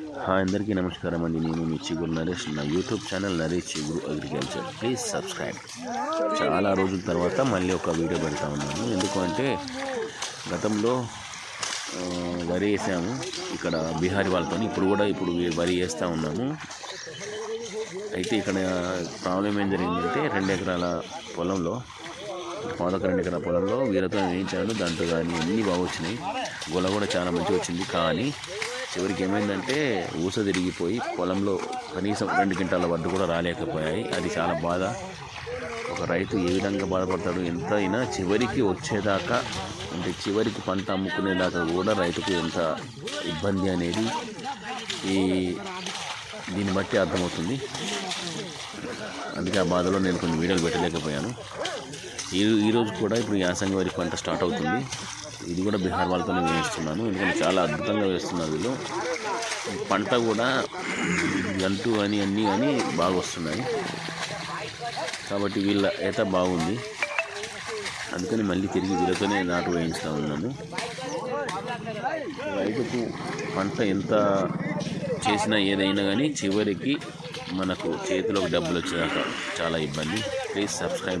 Hi అందరికీ నమస్కారం అండి నేను మీ చిగురు నరేష్ నా యూట్యూబ్ ఛానల్ నరేష్ చిగురు అగ్రికల్చర్ ప్లీజ్ సబ్స్క్రైబ్ చాలా రోజుల తర్వాత మళ్ళీ ఒక వీడియో పెడతా ఉన్నాను ఎందుకంటే గతంలో వరి వేసాము ఇక్కడ బీహారీ వాళ్ళతో ఇప్పుడు కూడా ఇప్పుడు వరి వేస్తూ ఉన్నాము అయితే ఇక్కడ ప్రాబ్లం ఏం జరిగిందంటే రెండు ఎకరాల పొలంలో పాదక రెండు ఎకరాల పొలంలో వీరతో వేయించాను దాంట్లో కానీ అన్నీ బాగా వచ్చినాయి గొల కూడా చాలా మంచిగా వచ్చింది కానీ చివరికి ఏమైందంటే ఊస తిరిగిపోయి పొలంలో కనీసం రెండు గింటల వడ్డు కూడా రాలేకపోయాయి. అది చాలా బాధ. ఒక రైతు ఏ విధంగా బాధపడతాడు? ఎంత అయినా చివరికి వచ్చేదాకా అంటే చివరికి పంట అమ్ముకునేదాకా కూడా రైతుకు ఎంత ఇబ్బంది అనేది ఈ దీన్ని బట్టి అర్థమవుతుంది. అందుకే ఆ బాధలో నేను కొన్ని వీడియోలు పెట్టలేకపోయాను. ఈ ఈరోజు కూడా ఇప్పుడు యాసంగి వరి పంట స్టార్ట్ అవుతుంది. ఇది కూడా బీహార్ వాళ్ళతోనే వేయిస్తున్నాను ఎందుకంటే చాలా అద్భుతంగా వేస్తున్నారు వీళ్ళు. పంట కూడా గంటు అని అన్నీ అని బాగా వస్తున్నాయి. కాబట్టి వీళ్ళ ఈత బాగుంది. అందుకని మళ్ళీ తిరిగి వీళ్ళతోనే నాటు వేయించుతూ ఉన్నాను. రైతుకు పంట ఎంత చేసినా ఏదైనా కానీ చివరికి మనకు చేతిలోకి డబ్బులు వచ్చేదాకా చాలా ఇబ్బంది. Please subscribe